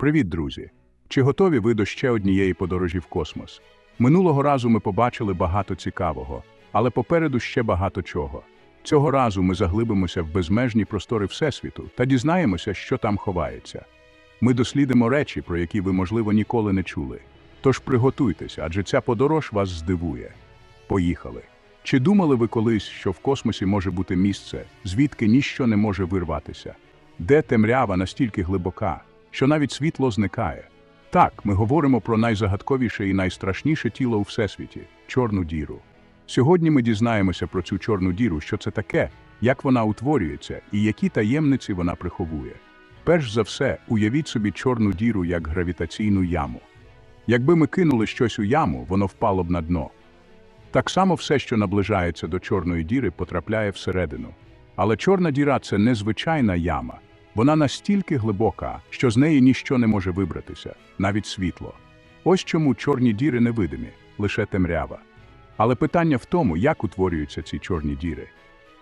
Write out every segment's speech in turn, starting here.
Привіт, друзі! Чи готові ви до ще однієї подорожі в космос? Минулого разу ми побачили багато цікавого, але попереду ще багато чого. Цього разу ми заглибимося в безмежні простори Всесвіту та дізнаємося, що там ховається. Ми дослідимо речі, про які ви, можливо, ніколи не чули. Тож приготуйтеся, адже ця подорож вас здивує. Поїхали! Чи думали ви колись, що в космосі може бути місце, звідки ніщо не може вирватися? Де темрява настільки глибока, що навіть світло зникає? Так, ми говоримо про найзагадковіше і найстрашніше тіло у Всесвіті чорну діру. Сьогодні ми дізнаємося про цю чорну діру, що це таке, як вона утворюється і які таємниці вона приховує. Перш за все, уявіть собі чорну діру як гравітаційну яму. Якби ми кинули щось у яму, воно впало б на дно. Так само все, що наближається до чорної діри, потрапляє всередину. Але чорна діра це незвичайна яма. Вона настільки глибока, що з неї ніщо не може вибратися, навіть світло. Ось чому чорні діри невидимі, лише темрява. Але питання в тому, як утворюються ці чорні діри.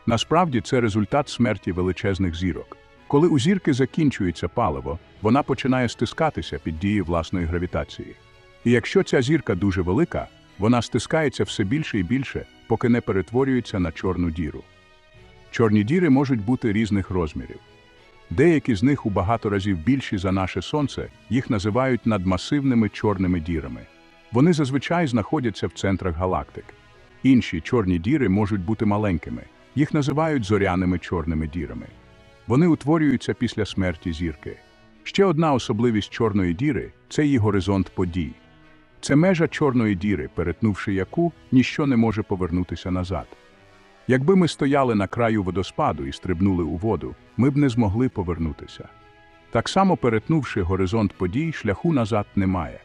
Насправді це результат смерті величезних зірок. Коли у зірки закінчується паливо, вона починає стискатися під дією власної гравітації. І якщо ця зірка дуже велика, вона стискається все більше і більше, поки не перетворюється на чорну діру. Чорні діри можуть бути різних розмірів. Деякі з них у багато разів більші за наше сонце, їх називають надмасивними чорними дірами. Вони зазвичай знаходяться в центрах галактик. Інші чорні діри можуть бути маленькими, їх називають зоряними чорними дірами. Вони утворюються після смерті зірки. Ще одна особливість чорної діри це її горизонт подій. Це межа чорної діри, перетнувши яку ніщо не може повернутися назад. Якби ми стояли на краю водоспаду і стрибнули у воду, ми б не змогли повернутися. Так само, перетнувши горизонт подій, шляху назад немає.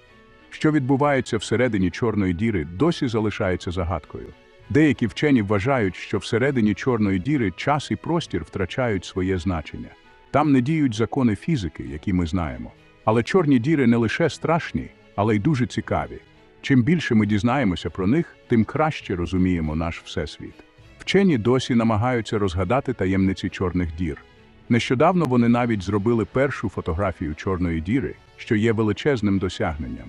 Що відбувається всередині чорної діри, досі залишається загадкою. Деякі вчені вважають, що всередині чорної діри час і простір втрачають своє значення. Там не діють закони фізики, які ми знаємо. Але чорні діри не лише страшні, але й дуже цікаві. Чим більше ми дізнаємося про них, тим краще розуміємо наш всесвіт. Вчені досі намагаються розгадати таємниці чорних дір. Нещодавно вони навіть зробили першу фотографію чорної діри, що є величезним досягненням.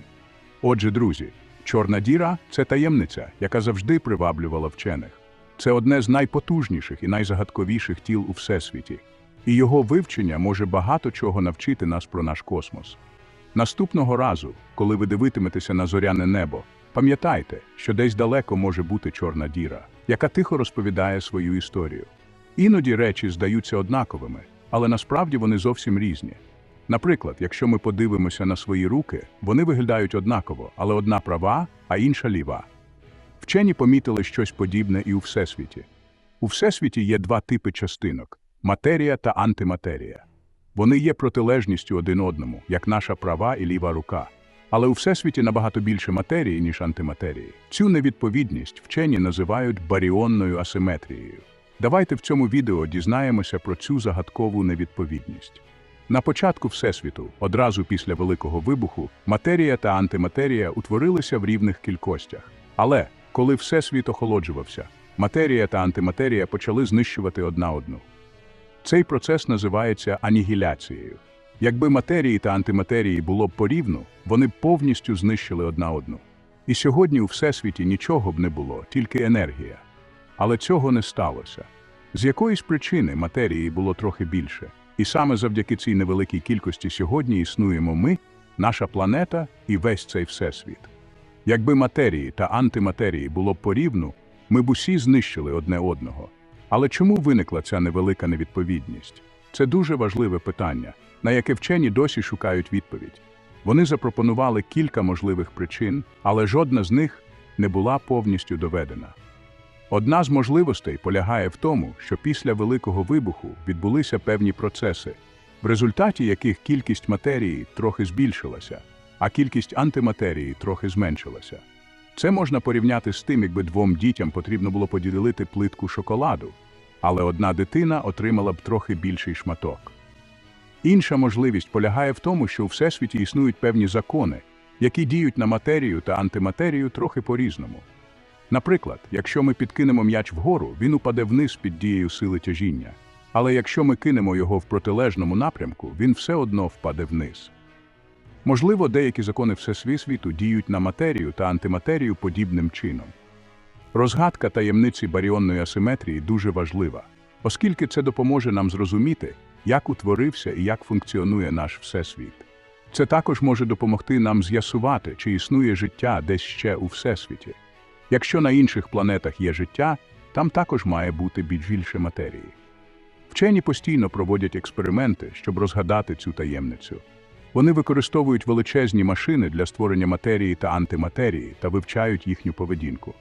Отже, друзі, чорна діра це таємниця, яка завжди приваблювала вчених. Це одне з найпотужніших і найзагадковіших тіл у всесвіті, і його вивчення може багато чого навчити нас про наш космос. Наступного разу, коли ви дивитиметеся на зоряне небо, пам'ятайте, що десь далеко може бути чорна діра, яка тихо розповідає свою історію. Іноді речі здаються однаковими, але насправді вони зовсім різні. Наприклад, якщо ми подивимося на свої руки, вони виглядають однаково, але одна права, а інша ліва. Вчені помітили щось подібне і у Всесвіті. У Всесвіті є два типи частинок матерія та антиматерія. Вони є протилежністю один одному, як наша права і ліва рука. Але у Всесвіті набагато більше матерії, ніж антиматерії. Цю невідповідність вчені називають баріонною асиметрією. Давайте в цьому відео дізнаємося про цю загадкову невідповідність. На початку Всесвіту, одразу після Великого вибуху, матерія та антиматерія утворилися в рівних кількостях. Але коли Всесвіт охолоджувався, матерія та антиматерія почали знищувати одна одну. Цей процес називається анігіляцією. Якби матерії та антиматерії було б порівну, вони б повністю знищили одна одну. І сьогодні у Всесвіті нічого б не було, тільки енергія. Але цього не сталося. З якоїсь причини матерії було трохи більше. І саме завдяки цій невеликій кількості сьогодні існуємо ми, наша планета і весь цей всесвіт. Якби матерії та антиматерії було б порівну, ми б усі знищили одне одного. Але чому виникла ця невелика невідповідність? Це дуже важливе питання, на яке вчені досі шукають відповідь. Вони запропонували кілька можливих причин, але жодна з них не була повністю доведена. Одна з можливостей полягає в тому, що після Великого вибуху відбулися певні процеси, в результаті яких кількість матерії трохи збільшилася, а кількість антиматерії трохи зменшилася. Це можна порівняти з тим, якби двом дітям потрібно було поділити плитку шоколаду, але одна дитина отримала б трохи більший шматок. Інша можливість полягає в тому, що у Всесвіті існують певні закони, які діють на матерію та антиматерію трохи по-різному. Наприклад, якщо ми підкинемо м'яч вгору, він упаде вниз під дією сили тяжіння. Але якщо ми кинемо його в протилежному напрямку, він все одно впаде вниз. Можливо, деякі закони Всесвіту діють на матерію та антиматерію подібним чином. Розгадка таємниці баріонної асиметрії дуже важлива, оскільки це допоможе нам зрозуміти, як утворився і як функціонує наш Всесвіт. Це також може допомогти нам з'ясувати, чи існує життя десь ще у Всесвіті. Якщо на інших планетах є життя, там також має бути більше матерії. Вчені постійно проводять експерименти, щоб розгадати цю таємницю. Вони використовують величезні машини для створення матерії та антиматерії та вивчають їхню поведінку.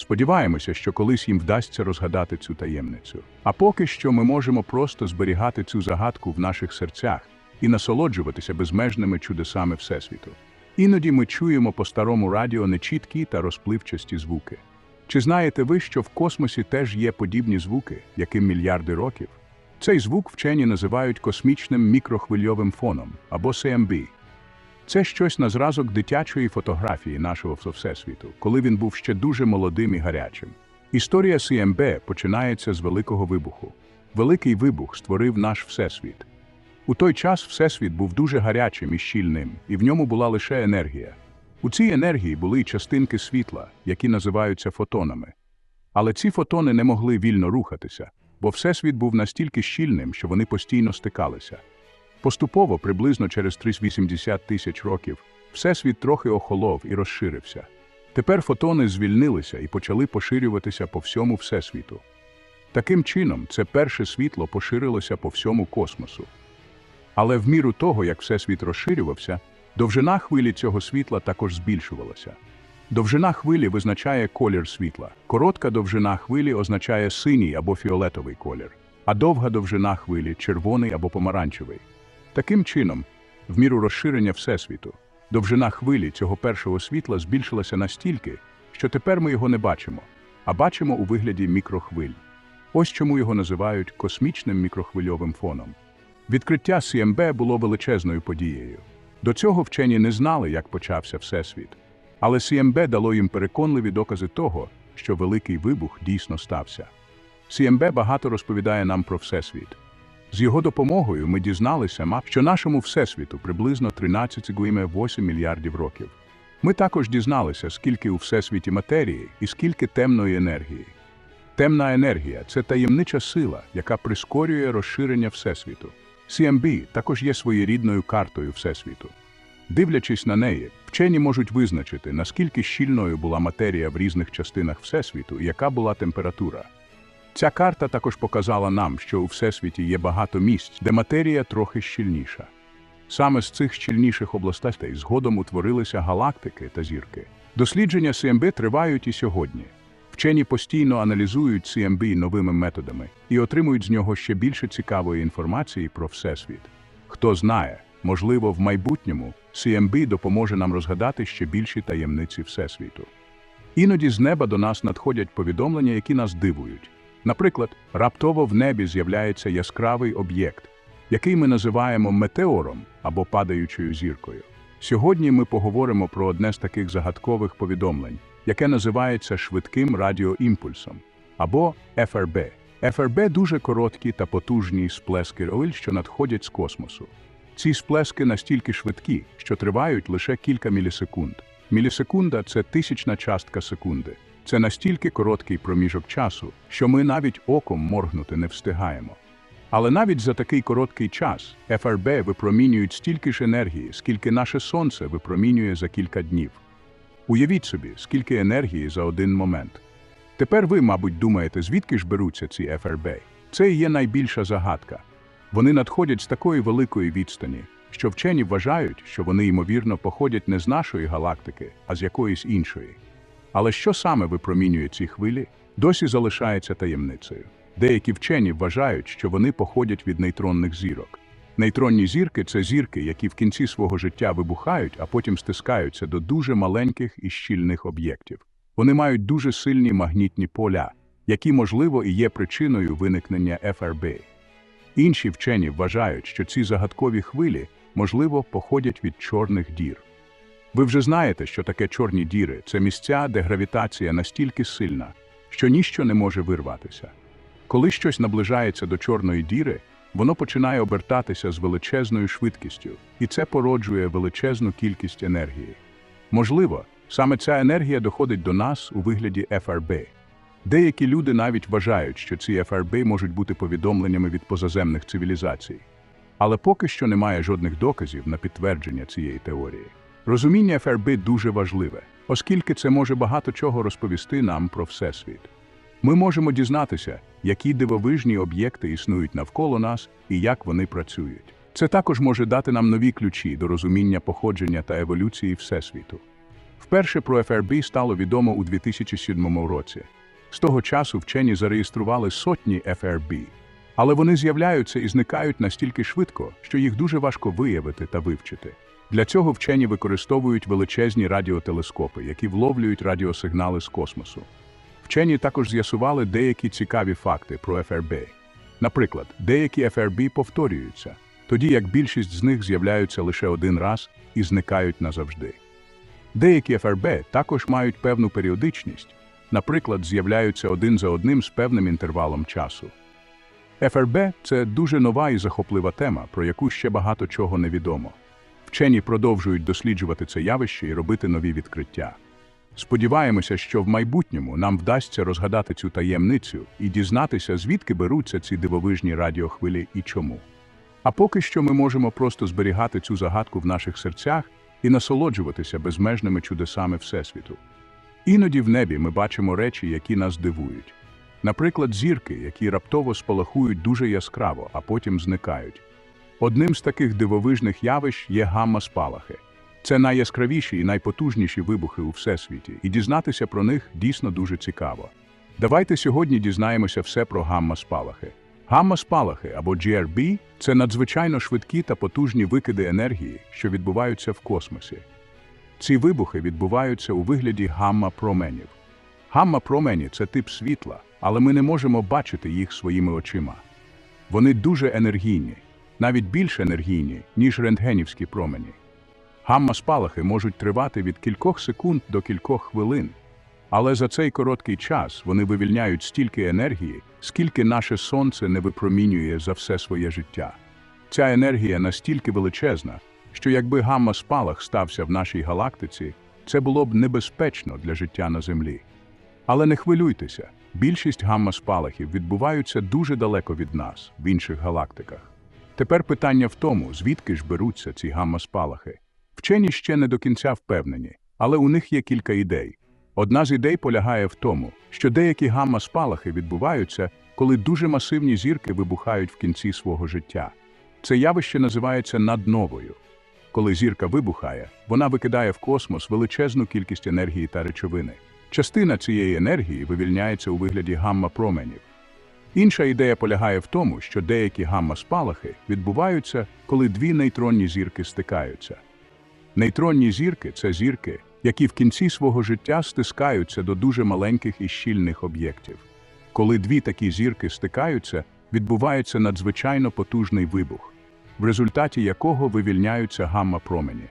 Сподіваємося, що колись їм вдасться розгадати цю таємницю. А поки що ми можемо просто зберігати цю загадку в наших серцях і насолоджуватися безмежними чудесами Всесвіту. Іноді ми чуємо по старому радіо нечіткі та розпливчасті звуки. Чи знаєте ви, що в космосі теж є подібні звуки, яким мільярди років? Цей звук вчені називають космічним мікрохвильовим фоном або CMB. Це щось на зразок дитячої фотографії нашого Всесвіту, коли він був ще дуже молодим і гарячим. Історія CMB починається з Великого вибуху. Великий вибух створив наш Всесвіт. У той час Всесвіт був дуже гарячим і щільним, і в ньому була лише енергія. У цій енергії були частинки світла, які називаються фотонами. Але ці фотони не могли вільно рухатися, бо Всесвіт був настільки щільним, що вони постійно стикалися. Поступово, приблизно через 380 тисяч років, Всесвіт трохи охолов і розширився. Тепер фотони звільнилися і почали поширюватися по всьому Всесвіту. Таким чином, це перше світло поширилося по всьому космосу. Але в міру того, як Всесвіт розширювався, довжина хвилі цього світла також збільшувалася. Довжина хвилі визначає колір світла. Коротка довжина хвилі означає синій або фіолетовий колір, а довга довжина хвилі червоний або помаранчевий. Таким чином, в міру розширення Всесвіту, довжина хвилі цього першого світла збільшилася настільки, що тепер ми його не бачимо, а бачимо у вигляді мікрохвиль. Ось чому його називають космічним мікрохвильовим фоном. Відкриття CMB було величезною подією. До цього вчені не знали, як почався Всесвіт. Але CMB дало їм переконливі докази того, що великий вибух дійсно стався. CMB багато розповідає нам про Всесвіт. З його допомогою ми дізналися, що нашому Всесвіту приблизно 13,8 мільярдів років. Ми також дізналися, скільки у Всесвіті матерії і скільки темної енергії. Темна енергія це таємнича сила, яка прискорює розширення Всесвіту. CMB також є своєрідною картою Всесвіту. Дивлячись на неї, вчені можуть визначити, наскільки щільною була матерія в різних частинах Всесвіту і яка була температура. Ця карта також показала нам, що у Всесвіті є багато місць, де матерія трохи щільніша. Саме з цих щільніших областей згодом утворилися галактики та зірки. Дослідження CMB тривають і сьогодні. Вчені постійно аналізують CMB новими методами і отримують з нього ще більше цікавої інформації про Всесвіт. Хто знає, можливо, в майбутньому CMB допоможе нам розгадати ще більші таємниці Всесвіту. Іноді з неба до нас надходять повідомлення, які нас дивують. Наприклад, раптово в небі з'являється яскравий об'єкт, який ми називаємо метеором або падаючою зіркою. Сьогодні ми поговоримо про одне з таких загадкових повідомлень, яке називається швидким радіоімпульсом або FRB. FRB – дуже короткі та потужні сплески роль, що надходять з космосу. Ці сплески настільки швидкі, що тривають лише кілька мілісекунд. Мілісекунда це тисячна частка секунди. Це настільки короткий проміжок часу, що ми навіть оком моргнути не встигаємо. Але навіть за такий короткий час ФРБ випромінюють стільки ж енергії, скільки наше сонце випромінює за кілька днів. Уявіть собі, скільки енергії за один момент. Тепер ви, мабуть, думаєте, звідки ж беруться ці ФРБ? Це і є найбільша загадка. Вони надходять з такої великої відстані, що вчені вважають, що вони, ймовірно, походять не з нашої галактики, а з якоїсь іншої. Але що саме випромінює ці хвилі, досі залишається таємницею. Деякі вчені вважають, що вони походять від нейтронних зірок. Нейтронні зірки це зірки, які в кінці свого життя вибухають, а потім стискаються до дуже маленьких і щільних об'єктів. Вони мають дуже сильні магнітні поля, які, можливо, і є причиною виникнення ФРБ. Інші вчені вважають, що ці загадкові хвилі, можливо, походять від чорних дір. Ви вже знаєте, що таке чорні діри це місця, де гравітація настільки сильна, що ніщо не може вирватися. Коли щось наближається до чорної діри, воно починає обертатися з величезною швидкістю, і це породжує величезну кількість енергії. Можливо, саме ця енергія доходить до нас у вигляді FRB. Деякі люди навіть вважають, що ці FRB можуть бути повідомленнями від позаземних цивілізацій. Але поки що немає жодних доказів на підтвердження цієї теорії. Розуміння ФРБ дуже важливе, оскільки це може багато чого розповісти нам про Всесвіт. Ми можемо дізнатися, які дивовижні об'єкти існують навколо нас і як вони працюють. Це також може дати нам нові ключі до розуміння походження та еволюції Всесвіту. Вперше про ФРБ стало відомо у 2007 році. З того часу вчені зареєстрували сотні ФРБ, але вони з'являються і зникають настільки швидко, що їх дуже важко виявити та вивчити. Для цього вчені використовують величезні радіотелескопи, які вловлюють радіосигнали з космосу. Вчені також з'ясували деякі цікаві факти про ФРБ. Наприклад, деякі ФРБ повторюються, тоді як більшість з них з'являються лише один раз і зникають назавжди. Деякі ФРБ також мають певну періодичність, наприклад, з'являються один за одним з певним інтервалом часу. ФРБ це дуже нова і захоплива тема, про яку ще багато чого невідомо. Вчені продовжують досліджувати це явище і робити нові відкриття. Сподіваємося, що в майбутньому нам вдасться розгадати цю таємницю і дізнатися, звідки беруться ці дивовижні радіохвилі і чому. А поки що ми можемо просто зберігати цю загадку в наших серцях і насолоджуватися безмежними чудесами Всесвіту. Іноді в небі ми бачимо речі, які нас дивують. Наприклад, зірки, які раптово спалахують дуже яскраво, а потім зникають. Одним з таких дивовижних явищ є гамма-спалахи. Це найяскравіші і найпотужніші вибухи у всесвіті, і дізнатися про них дійсно дуже цікаво. Давайте сьогодні дізнаємося все про гамма-спалахи. Гамма-спалахи або GRB – це надзвичайно швидкі та потужні викиди енергії, що відбуваються в космосі. Ці вибухи відбуваються у вигляді гамма-променів. Гамма-промені – це тип світла, але ми не можемо бачити їх своїми очима. Вони дуже енергійні, навіть більш енергійні, ніж рентгенівські промені. Гамма-спалахи можуть тривати від кількох секунд до кількох хвилин, але за цей короткий час вони вивільняють стільки енергії, скільки наше сонце не випромінює за все своє життя. Ця енергія настільки величезна, що якби гамма-спалах стався в нашій галактиці, це було б небезпечно для життя на Землі. Але не хвилюйтеся, більшість гамма-спалахів відбуваються дуже далеко від нас, в інших галактиках. Тепер питання в тому, звідки ж беруться ці гамма-спалахи. Вчені ще не до кінця впевнені, але у них є кілька ідей. Одна з ідей полягає в тому, що деякі гамма-спалахи відбуваються, коли дуже масивні зірки вибухають в кінці свого життя. Це явище називається надновою. Коли зірка вибухає, вона викидає в космос величезну кількість енергії та речовини. Частина цієї енергії вивільняється у вигляді гамма-променів. Інша ідея полягає в тому, що деякі гамма-спалахи відбуваються, коли дві нейтронні зірки стикаються. Нейтронні зірки це зірки, які в кінці свого життя стискаються до дуже маленьких і щільних об'єктів. Коли дві такі зірки стикаються, відбувається надзвичайно потужний вибух, в результаті якого вивільняються гамма-промені.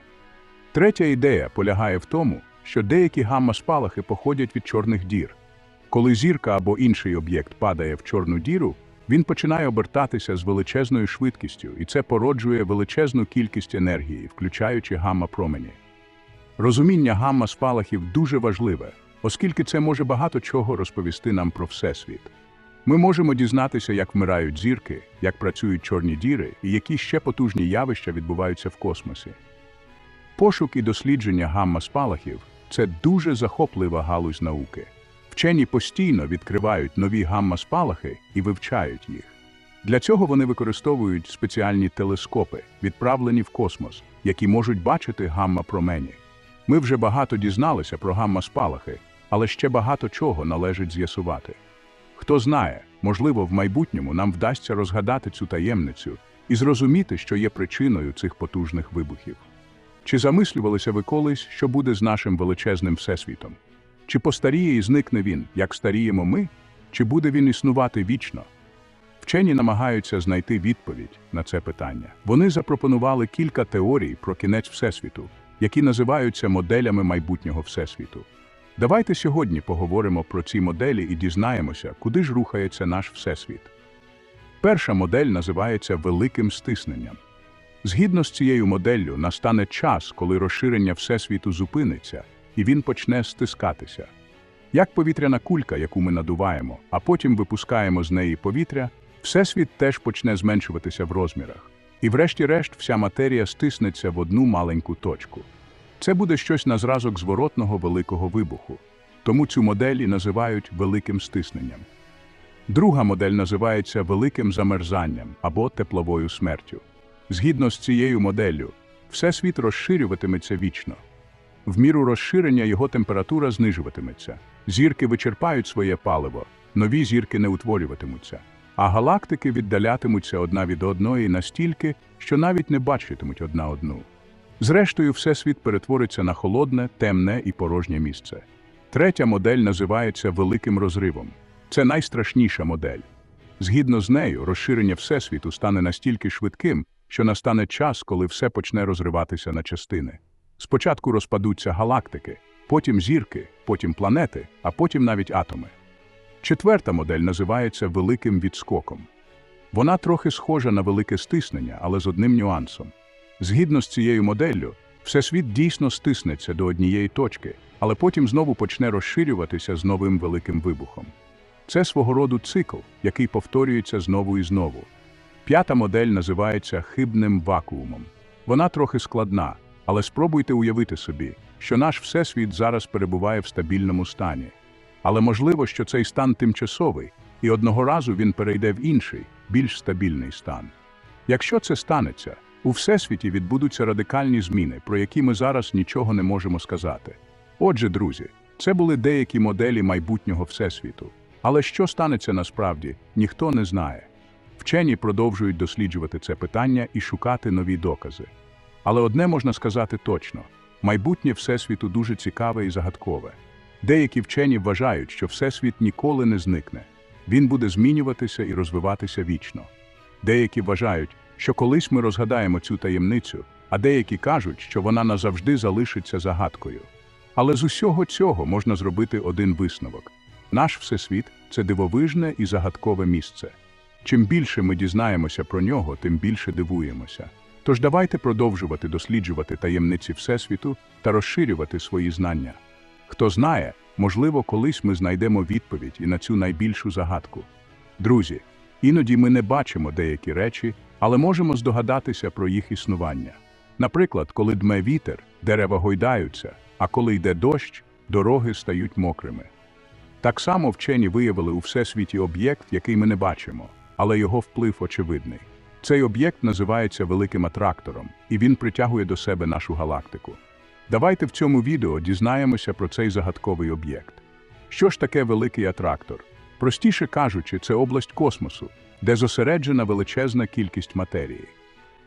Третя ідея полягає в тому, що деякі гамма-спалахи походять від чорних дір. Коли зірка або інший об'єкт падає в чорну діру, він починає обертатися з величезною швидкістю, і це породжує величезну кількість енергії, включаючи гамма-промені. Розуміння гамма-спалахів дуже важливе, оскільки це може багато чого розповісти нам про Всесвіт. Ми можемо дізнатися, як вмирають зірки, як працюють чорні діри і які ще потужні явища відбуваються в космосі. Пошук і дослідження гамма-спалахів це дуже захоплива галузь науки. Вчені постійно відкривають нові гамма-спалахи і вивчають їх. Для цього вони використовують спеціальні телескопи, відправлені в космос, які можуть бачити гамма-промені. Ми вже багато дізналися про гамма-спалахи, але ще багато чого належить з'ясувати. Хто знає, можливо, в майбутньому нам вдасться розгадати цю таємницю і зрозуміти, що є причиною цих потужних вибухів. Чи замислювалися ви колись, що буде з нашим величезним всесвітом? Чи постаріє і зникне він, як старіємо ми, чи буде він існувати вічно? Вчені намагаються знайти відповідь на це питання. Вони запропонували кілька теорій про кінець Всесвіту, які називаються моделями майбутнього Всесвіту. Давайте сьогодні поговоримо про ці моделі і дізнаємося, куди ж рухається наш Всесвіт. Перша модель називається великим стисненням. Згідно з цією моделлю, настане час, коли розширення Всесвіту зупиниться, і він почне стискатися. Як повітряна кулька, яку ми надуваємо, а потім випускаємо з неї повітря, Всесвіт теж почне зменшуватися в розмірах. І врешті-решт вся матерія стиснеться в одну маленьку точку. Це буде щось на зразок зворотного великого вибуху. Тому цю модель і називають великим стисненням. Друга модель називається великим замерзанням або тепловою смертю. Згідно з цією моделлю, Всесвіт розширюватиметься вічно. В міру розширення його температура знижуватиметься. Зірки вичерпають своє паливо, нові зірки не утворюватимуться, а галактики віддалятимуться одна від одної настільки, що навіть не бачитимуть одна одну. Зрештою, Всесвіт перетвориться на холодне, темне і порожнє місце. Третя модель називається великим розривом. Це найстрашніша модель. Згідно з нею, розширення Всесвіту стане настільки швидким, що настане час, коли все почне розриватися на частини. Спочатку розпадуться галактики, потім зірки, потім планети, а потім навіть атоми. Четверта модель називається великим відскоком. Вона трохи схожа на велике стиснення, але з одним нюансом. Згідно з цією моделлю, Всесвіт дійсно стиснеться до однієї точки, але потім знову почне розширюватися з новим великим вибухом. Це свого роду цикл, який повторюється знову і знову. П'ята модель називається хибним вакуумом. Вона трохи складна, але спробуйте уявити собі, що наш Всесвіт зараз перебуває в стабільному стані. Але можливо, що цей стан тимчасовий, і одного разу він перейде в інший, більш стабільний стан. Якщо це станеться, у Всесвіті відбудуться радикальні зміни, про які ми зараз нічого не можемо сказати. Отже, друзі, це були деякі моделі майбутнього Всесвіту. Але що станеться насправді, ніхто не знає. Вчені продовжують досліджувати це питання і шукати нові докази. Але одне можна сказати точно: майбутнє Всесвіту дуже цікаве і загадкове. Деякі вчені вважають, що Всесвіт ніколи не зникне, він буде змінюватися і розвиватися вічно. Деякі вважають, що колись ми розгадаємо цю таємницю, а деякі кажуть, що вона назавжди залишиться загадкою. Але з усього цього можна зробити один висновок: наш Всесвіт це дивовижне і загадкове місце. Чим більше ми дізнаємося про нього, тим більше дивуємося. Тож давайте продовжувати досліджувати таємниці Всесвіту та розширювати свої знання. Хто знає, можливо, колись ми знайдемо відповідь і на цю найбільшу загадку. Друзі, іноді ми не бачимо деякі речі, але можемо здогадатися про їх існування. Наприклад, коли дме вітер, дерева гойдаються, а коли йде дощ, дороги стають мокрими. Так само вчені виявили у всесвіті об'єкт, який ми не бачимо, але його вплив очевидний. Цей об'єкт називається великим атрактором, і він притягує до себе нашу галактику. Давайте в цьому відео дізнаємося про цей загадковий об'єкт. Що ж таке великий атрактор? Простіше кажучи, це область космосу, де зосереджена величезна кількість матерії.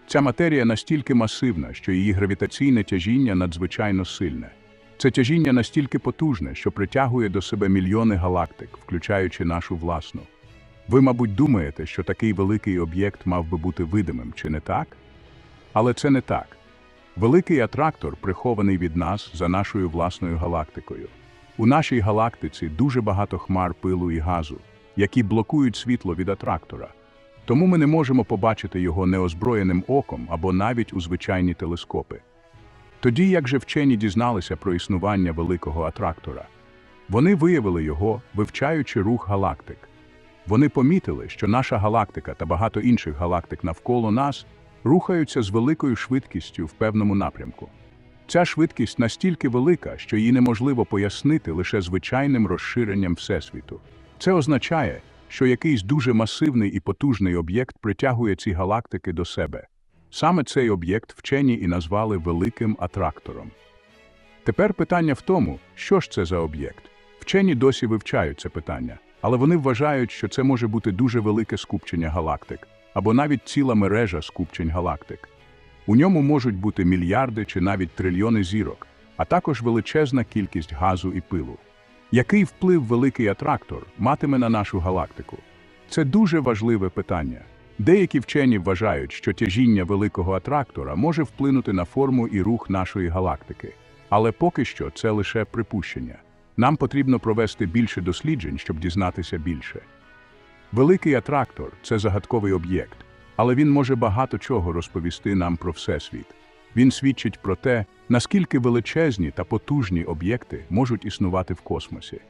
Ця матерія настільки масивна, що її гравітаційне тяжіння надзвичайно сильне. Це тяжіння настільки потужне, що притягує до себе мільйони галактик, включаючи нашу власну. Ви, мабуть, думаєте, що такий великий об'єкт мав би бути видимим, чи не так? Але це не так. Великий атрактор прихований від нас за нашою власною галактикою. У нашій галактиці дуже багато хмар пилу і газу, які блокують світло від атрактора. Тому ми не можемо побачити його неозброєним оком або навіть у звичайні телескопи. Тоді, як же вчені дізналися про існування великого атрактора, вони виявили його, вивчаючи рух галактик. Вони помітили, що наша галактика та багато інших галактик навколо нас рухаються з великою швидкістю в певному напрямку. Ця швидкість настільки велика, що її неможливо пояснити лише звичайним розширенням Всесвіту. Це означає, що якийсь дуже масивний і потужний об'єкт притягує ці галактики до себе. Саме цей об'єкт вчені і назвали великим атрактором. Тепер питання в тому, що ж це за об'єкт. Вчені досі вивчають це питання, але вони вважають, що це може бути дуже велике скупчення галактик або навіть ціла мережа скупчень галактик. У ньому можуть бути мільярди чи навіть трильйони зірок, а також величезна кількість газу і пилу. Який вплив великий атрактор матиме на нашу галактику? Це дуже важливе питання. Деякі вчені вважають, що тяжіння великого атрактора може вплинути на форму і рух нашої галактики. Але поки що це лише припущення. Нам потрібно провести більше досліджень, щоб дізнатися більше. Великий атрактор це загадковий об'єкт, але він може багато чого розповісти нам про Всесвіт. Він свідчить про те, наскільки величезні та потужні об'єкти можуть існувати в космосі.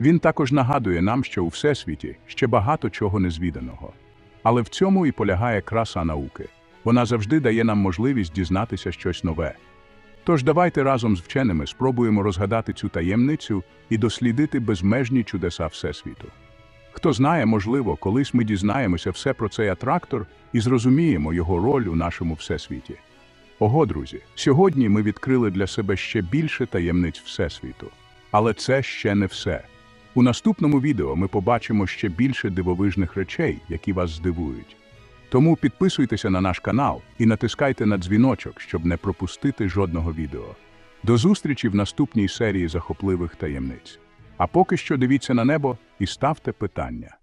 Він також нагадує нам, що у Всесвіті ще багато чого незвіданого. Але в цьому і полягає краса науки. Вона завжди дає нам можливість дізнатися щось нове. Тож давайте разом з вченими спробуємо розгадати цю таємницю і дослідити безмежні чудеса Всесвіту. Хто знає, можливо, колись ми дізнаємося все про цей атрактор і зрозуміємо його роль у нашому всесвіті. Ого, друзі, сьогодні ми відкрили для себе ще більше таємниць Всесвіту. Але це ще не все. У наступному відео ми побачимо ще більше дивовижних речей, які вас здивують. Тому підписуйтеся на наш канал і натискайте на дзвіночок, щоб не пропустити жодного відео. До зустрічі в наступній серії захопливих таємниць. А поки що дивіться на небо і ставте питання.